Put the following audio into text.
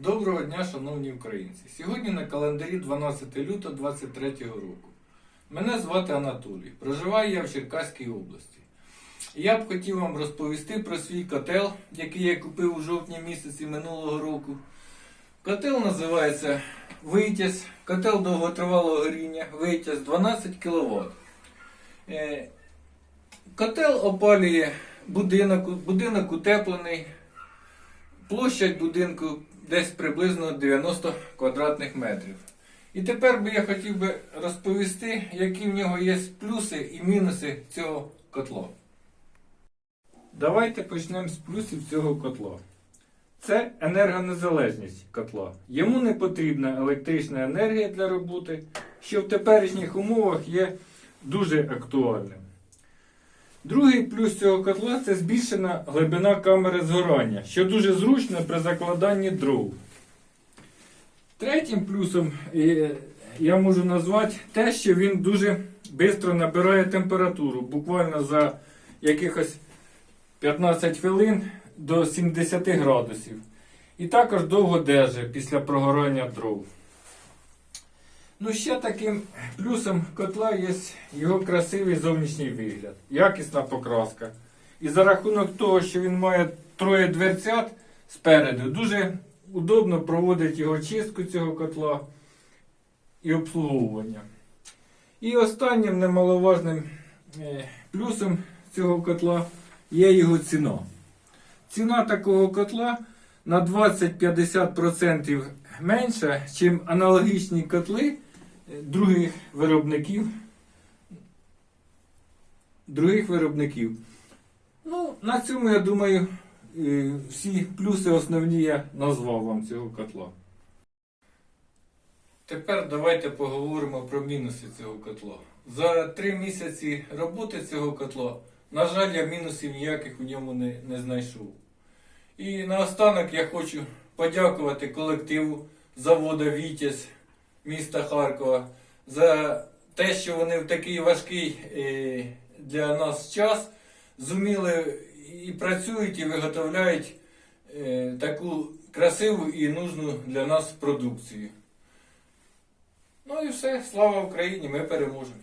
Доброго дня, шановні українці! Сьогодні на календарі 12 лютого 2023 року. Мене звати Анатолій. Проживаю я в Черкаській області. Я б хотів вам розповісти про свій котел, який я купив у жовтні місяці минулого року. Котел називається Витязь, котел довготривалого горіння, Витязь 12 кВт. Е, Котел опалює будинок, будинок утеплений. Площадь будинку десь приблизно 90 квадратних метрів. І тепер би я хотів би розповісти, які в нього є плюси і мінуси цього котла. Давайте почнемо з плюсів цього котла. Це енергонезалежність котла. Йому не потрібна електрична енергія для роботи, що в теперішніх умовах є дуже актуальним. Другий плюс цього котла це збільшена глибина камери згорання, що дуже зручно при закладанні дров. Третім плюсом е, я можу назвати те, що він дуже швидко набирає температуру, буквально за якихось 15 хвилин до 70 градусів. І також довго держить після прогорання дров. Ну, ще таким плюсом котла є його красивий зовнішній вигляд, якісна покраска. І за рахунок того, що він має троє дверцят спереду, дуже удобно проводить його чистку цього котла і обслуговування. І останнім немаловажним е, плюсом цього котла є його ціна. Ціна такого котла на 20-50% менша, ніж аналогічні котли других виробників. Других виробників. Ну, на цьому, я думаю, е, всі плюси основні я назвав вам цього котла. Тепер давайте поговоримо про мінуси цього котла. За три місяці роботи цього котла, на жаль, я мінусів ніяких у ньому не, не знайшов. І наостанок я хочу подякувати колективу заводу Вітязь міста Харкова за те, що вони в такий важкий е, для нас час зуміли і працюють, і виготовляють е, таку красиву і нужну для нас продукцію. Ну і все, слава Україні, ми переможемо.